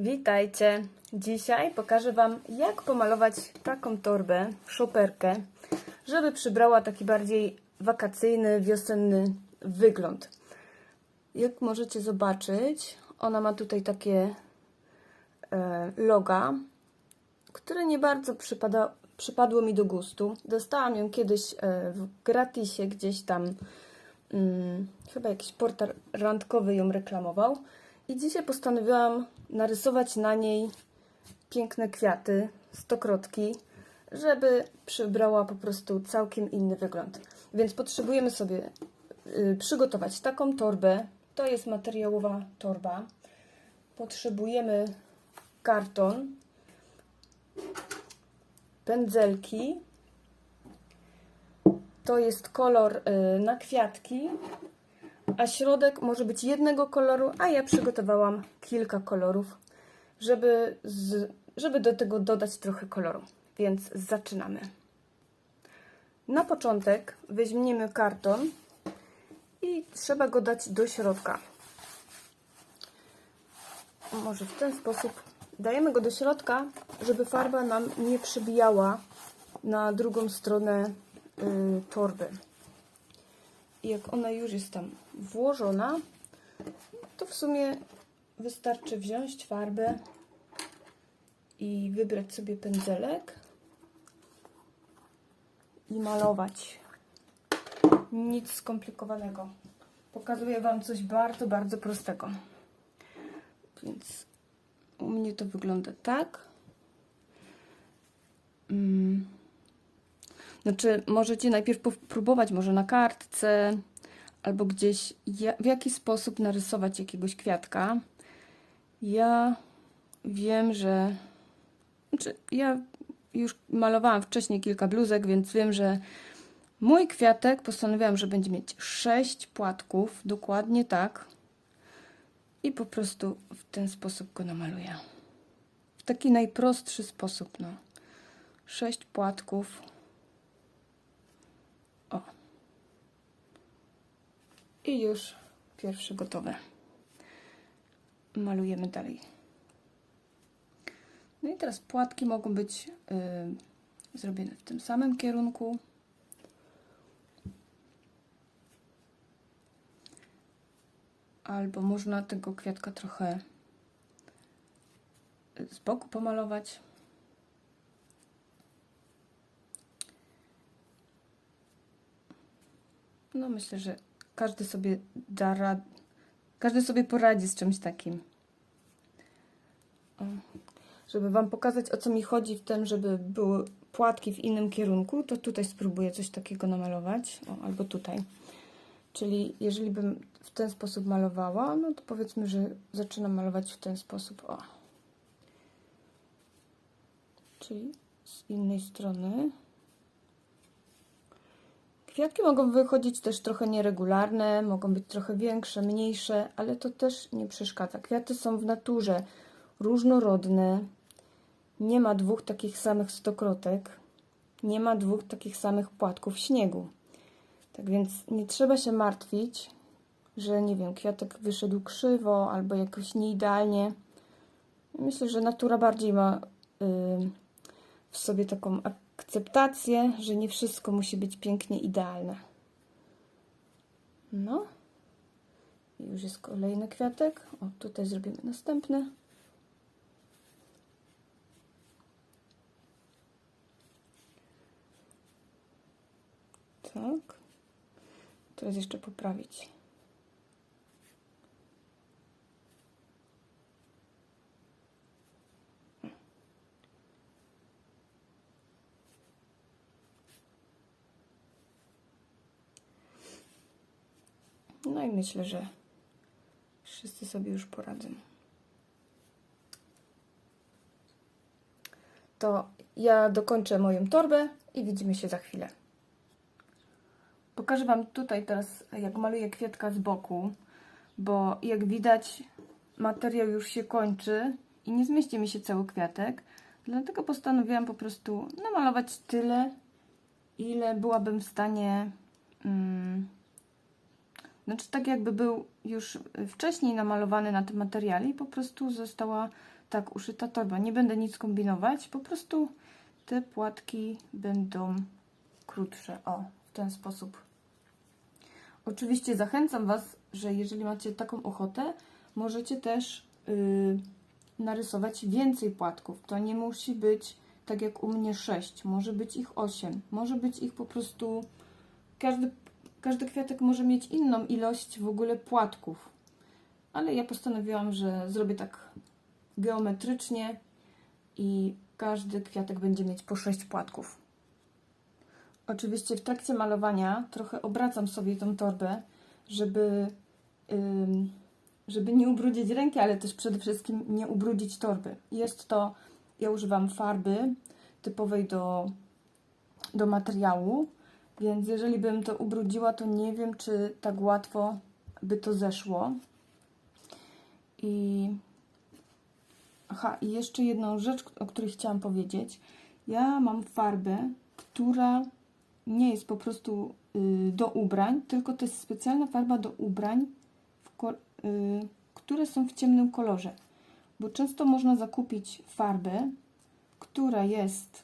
Witajcie! Dzisiaj pokażę Wam, jak pomalować taką torbę, szoperkę, żeby przybrała taki bardziej wakacyjny, wiosenny wygląd. Jak możecie zobaczyć, ona ma tutaj takie e, loga, które nie bardzo przypada, przypadło mi do gustu. Dostałam ją kiedyś e, w gratisie gdzieś tam, mm, chyba jakiś portal randkowy ją reklamował. I dzisiaj postanowiłam narysować na niej piękne kwiaty, stokrotki, żeby przybrała po prostu całkiem inny wygląd. Więc potrzebujemy sobie y, przygotować taką torbę. To jest materiałowa torba. Potrzebujemy karton, pędzelki. To jest kolor y, na kwiatki, a środek może być jednego koloru, a ja przygotowałam kilka kolorów, żeby, z, żeby do tego dodać trochę koloru. Więc zaczynamy. Na początek weźmiemy karton i trzeba go dać do środka. Może w ten sposób dajemy go do środka, żeby farba nam nie przybijała na drugą stronę y, torby. Jak ona już jest tam włożona, to w sumie wystarczy wziąć farbę i wybrać sobie pędzelek i malować. Nic skomplikowanego. Pokazuję Wam coś bardzo, bardzo prostego. Więc u mnie to wygląda tak. Mm. Znaczy, możecie najpierw próbować może na kartce albo gdzieś w jaki sposób narysować jakiegoś kwiatka. Ja wiem, że. Znaczy, ja już malowałam wcześniej kilka bluzek, więc wiem, że mój kwiatek postanowiłam, że będzie mieć sześć płatków, dokładnie tak. I po prostu w ten sposób go namaluję. W taki najprostszy sposób, no. Sześć płatków. I już pierwsze gotowe. Malujemy dalej. No i teraz płatki mogą być yy, zrobione w tym samym kierunku. Albo można tego kwiatka trochę z boku pomalować. No myślę, że każdy sobie da rad... każdy sobie poradzi z czymś takim. Żeby Wam pokazać o co mi chodzi w tym, żeby były płatki w innym kierunku, to tutaj spróbuję coś takiego namalować. O, albo tutaj. Czyli jeżeli bym w ten sposób malowała, no to powiedzmy, że zaczynam malować w ten sposób. O. Czyli z innej strony. Kwiatki mogą wychodzić też trochę nieregularne, mogą być trochę większe, mniejsze, ale to też nie przeszkadza. Kwiaty są w naturze różnorodne. Nie ma dwóch takich samych stokrotek, nie ma dwóch takich samych płatków śniegu. Tak więc nie trzeba się martwić, że nie wiem, kwiatek wyszedł krzywo albo jakoś nieidealnie. Myślę, że natura bardziej ma yy, w sobie taką akceptację, że nie wszystko musi być pięknie idealne. No. I już jest kolejny kwiatek. O, tutaj zrobimy następny. Tak. Teraz jeszcze poprawić. No i myślę, że wszyscy sobie już poradzą. To ja dokończę moją torbę i widzimy się za chwilę. Pokażę Wam tutaj teraz, jak maluję kwiatka z boku, bo jak widać materiał już się kończy i nie zmieści mi się cały kwiatek, dlatego postanowiłam po prostu namalować tyle, ile byłabym w stanie... Hmm, znaczy tak jakby był już wcześniej namalowany na tym materiale i po prostu została tak uszyta torba. Nie będę nic kombinować, po prostu te płatki będą krótsze. O, w ten sposób. Oczywiście zachęcam Was, że jeżeli macie taką ochotę, możecie też yy, narysować więcej płatków. To nie musi być tak jak u mnie 6, może być ich 8, może być ich po prostu. Każdy, każdy kwiatek może mieć inną ilość w ogóle płatków. Ale ja postanowiłam, że zrobię tak geometrycznie i każdy kwiatek będzie mieć po 6 płatków. Oczywiście w trakcie malowania trochę obracam sobie tą torbę, żeby, żeby nie ubrudzić ręki, ale też przede wszystkim nie ubrudzić torby. Jest to, ja używam farby typowej do, do materiału, więc jeżeli bym to ubrudziła, to nie wiem, czy tak łatwo by to zeszło. I aha, i jeszcze jedną rzecz, o której chciałam powiedzieć. Ja mam farbę, która nie jest po prostu y, do ubrań, tylko to jest specjalna farba do ubrań, y, które są w ciemnym kolorze. Bo często można zakupić farbę, która jest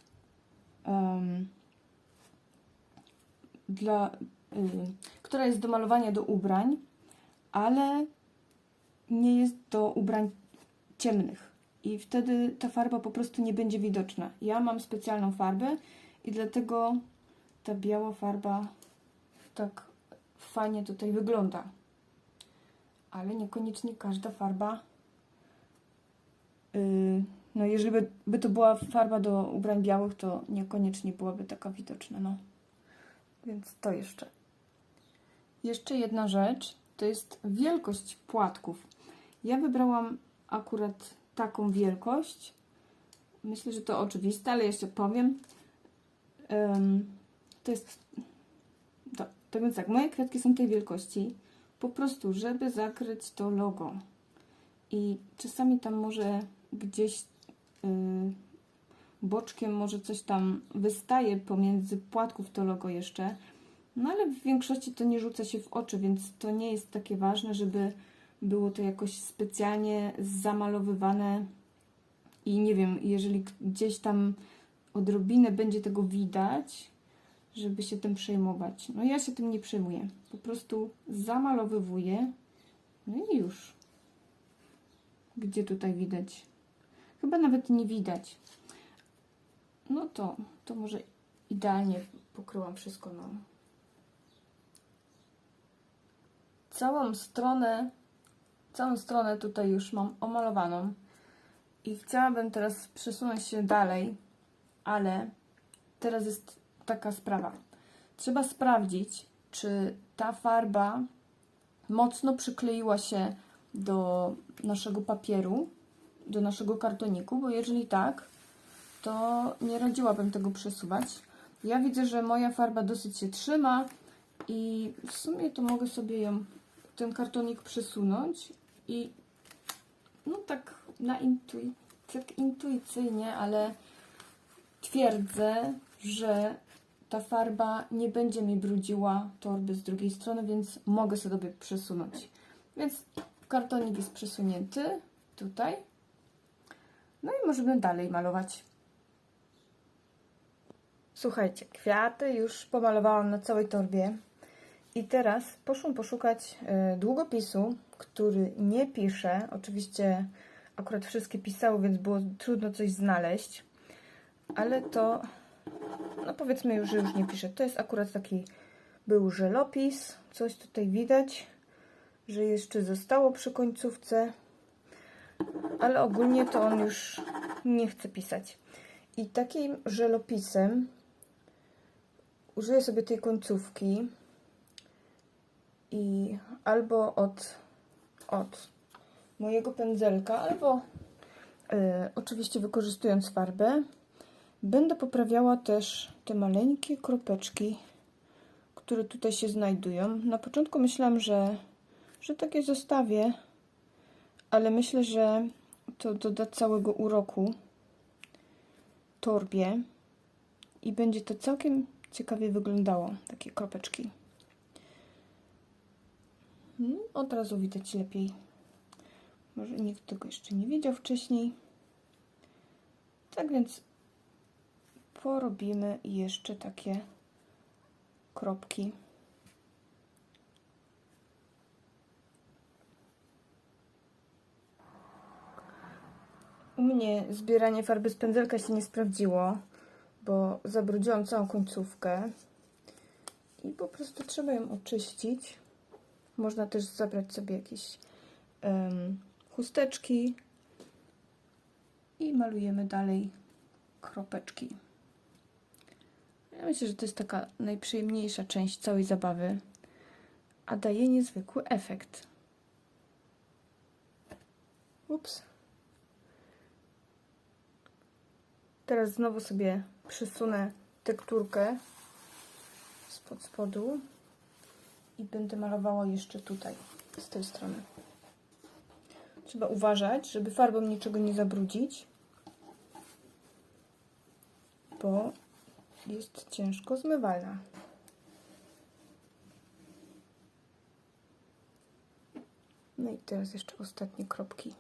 dla, y, która jest do malowania do ubrań, ale nie jest do ubrań ciemnych. I wtedy ta farba po prostu nie będzie widoczna. Ja mam specjalną farbę i dlatego ta biała farba tak fajnie tutaj wygląda. Ale niekoniecznie każda farba. Yy, no, jeżeli by, by to była farba do ubrań białych, to niekoniecznie byłaby taka widoczna. No. Więc to jeszcze. Jeszcze jedna rzecz to jest wielkość płatków. Ja wybrałam akurat taką wielkość. Myślę, że to oczywiste, ale jeszcze powiem. Ym, to jest. To, tak więc tak, moje kwiatki są tej wielkości, po prostu, żeby zakryć to logo. I czasami tam może gdzieś yy, boczkiem może coś tam wystaje pomiędzy płatków to logo jeszcze. No ale w większości to nie rzuca się w oczy, więc to nie jest takie ważne, żeby było to jakoś specjalnie zamalowywane i nie wiem, jeżeli gdzieś tam odrobinę będzie tego widać, żeby się tym przejmować. No ja się tym nie przejmuję. Po prostu zamalowywuję. No i już. Gdzie tutaj widać? Chyba nawet nie widać. No to, to może idealnie pokryłam wszystko. No. Całą stronę, całą stronę tutaj już mam omalowaną i chciałabym teraz przesunąć się dalej, ale teraz jest taka sprawa. Trzeba sprawdzić, czy ta farba mocno przykleiła się do naszego papieru, do naszego kartoniku, bo jeżeli tak, to nie radziłabym tego przesuwać. Ja widzę, że moja farba dosyć się trzyma i w sumie to mogę sobie ją, ten kartonik przesunąć i no tak na intui tak intuicyjnie, ale twierdzę, że ta farba nie będzie mi brudziła torby z drugiej strony, więc mogę sobie przesunąć. Więc kartonik jest przesunięty tutaj. No i możemy dalej malować. Słuchajcie, kwiaty już pomalowałam na całej torbie. I teraz poszłam poszukać y, długopisu, który nie pisze. Oczywiście akurat wszystkie pisały, więc było trudno coś znaleźć. Ale to, no powiedzmy już, że już nie pisze. To jest akurat taki, był żelopis. Coś tutaj widać, że jeszcze zostało przy końcówce. Ale ogólnie to on już nie chce pisać. I takim żelopisem użyję sobie tej końcówki i albo od, od mojego pędzelka, albo y, oczywiście wykorzystując farbę, będę poprawiała też te maleńkie kropeczki, które tutaj się znajdują. Na początku myślałam, że, że takie zostawię, ale myślę, że to doda całego uroku torbie i będzie to całkiem ciekawie wyglądało, takie kropeczki. Hmm, od razu widać lepiej. Może nikt tego jeszcze nie widział wcześniej. Tak więc porobimy jeszcze takie kropki. U mnie zbieranie farby z pędzelka się nie sprawdziło, bo zabrudziłam całą końcówkę i po prostu trzeba ją oczyścić. Można też zabrać sobie jakieś em, chusteczki i malujemy dalej kropeczki. Ja myślę, że to jest taka najprzyjemniejsza część całej zabawy, a daje niezwykły efekt. Ups. Teraz znowu sobie przysunę tekturkę spod spodu i będę malowała jeszcze tutaj, z tej strony. Trzeba uważać, żeby farbą niczego nie zabrudzić, bo jest ciężko zmywalna. No i teraz jeszcze ostatnie kropki.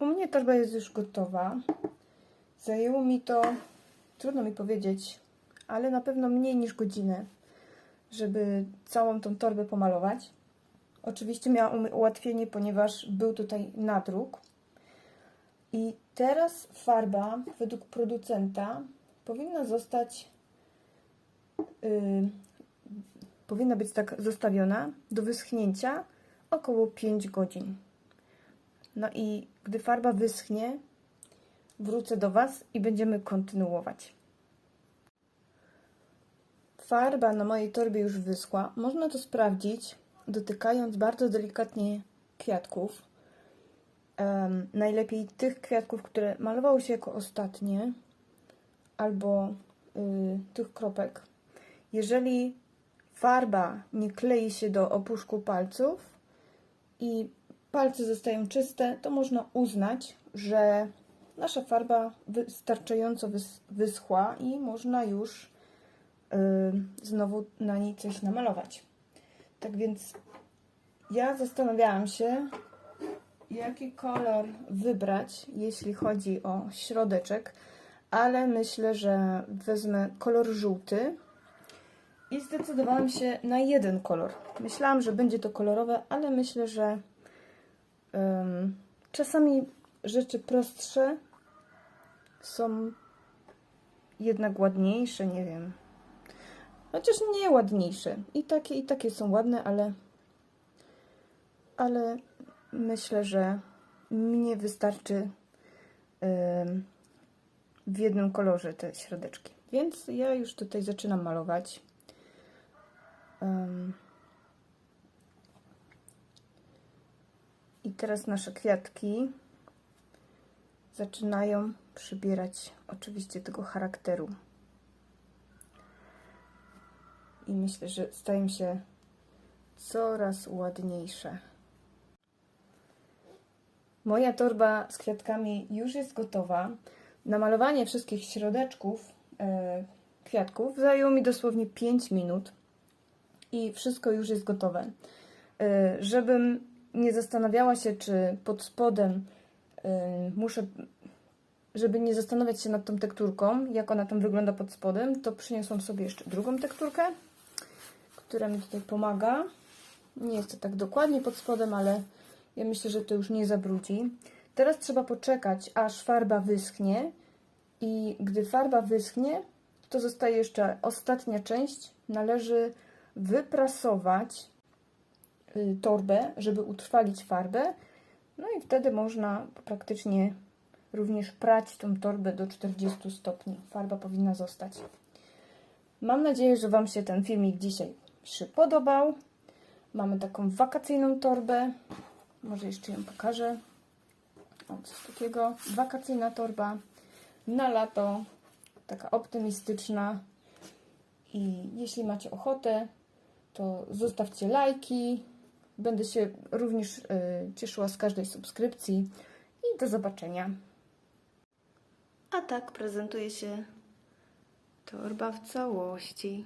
U mnie torba jest już gotowa. Zajęło mi to, trudno mi powiedzieć, ale na pewno mniej niż godzinę, żeby całą tą torbę pomalować. Oczywiście miałam ułatwienie, ponieważ był tutaj nadruk. I teraz farba, według producenta, powinna zostać, yy, powinna być tak zostawiona do wyschnięcia około 5 godzin. No i gdy farba wyschnie, wrócę do Was i będziemy kontynuować. Farba na mojej torbie już wyschła. Można to sprawdzić, dotykając bardzo delikatnie kwiatków. Um, najlepiej tych kwiatków, które malowały się jako ostatnie, albo y, tych kropek. Jeżeli farba nie klei się do opuszku palców i palce zostają czyste, to można uznać, że nasza farba wystarczająco wys wyschła i można już yy, znowu na niej coś namalować. Tak więc ja zastanawiałam się, jaki kolor wybrać, jeśli chodzi o środeczek, ale myślę, że wezmę kolor żółty i zdecydowałam się na jeden kolor. Myślałam, że będzie to kolorowe, ale myślę, że czasami rzeczy prostsze są jednak ładniejsze, nie wiem. Chociaż nie ładniejsze. I takie, i takie są ładne, ale ale myślę, że mnie wystarczy w jednym kolorze te środeczki. Więc ja już tutaj zaczynam malować. Um, teraz nasze kwiatki zaczynają przybierać oczywiście tego charakteru. I myślę, że stają się coraz ładniejsze. Moja torba z kwiatkami już jest gotowa. Namalowanie wszystkich środeczków e, kwiatków zajęło mi dosłownie 5 minut i wszystko już jest gotowe. E, żebym nie zastanawiała się, czy pod spodem e, muszę, żeby nie zastanawiać się nad tą tekturką, jak ona tam wygląda pod spodem, to przyniosłam sobie jeszcze drugą tekturkę, która mi tutaj pomaga. Nie jest to tak dokładnie pod spodem, ale ja myślę, że to już nie zabrudzi. Teraz trzeba poczekać, aż farba wyschnie i gdy farba wyschnie, to zostaje jeszcze ostatnia część. Należy wyprasować y, torbę, żeby utrwalić farbę. No i wtedy można praktycznie również prać tą torbę do 40 stopni. Farba powinna zostać. Mam nadzieję, że Wam się ten filmik dzisiaj podobał. Mamy taką wakacyjną torbę. Może jeszcze ją pokażę. O, coś takiego. Wakacyjna torba na lato. Taka optymistyczna. I jeśli macie ochotę, to zostawcie lajki. Będę się również y, cieszyła z każdej subskrypcji. I do zobaczenia. A tak prezentuje się torba w całości.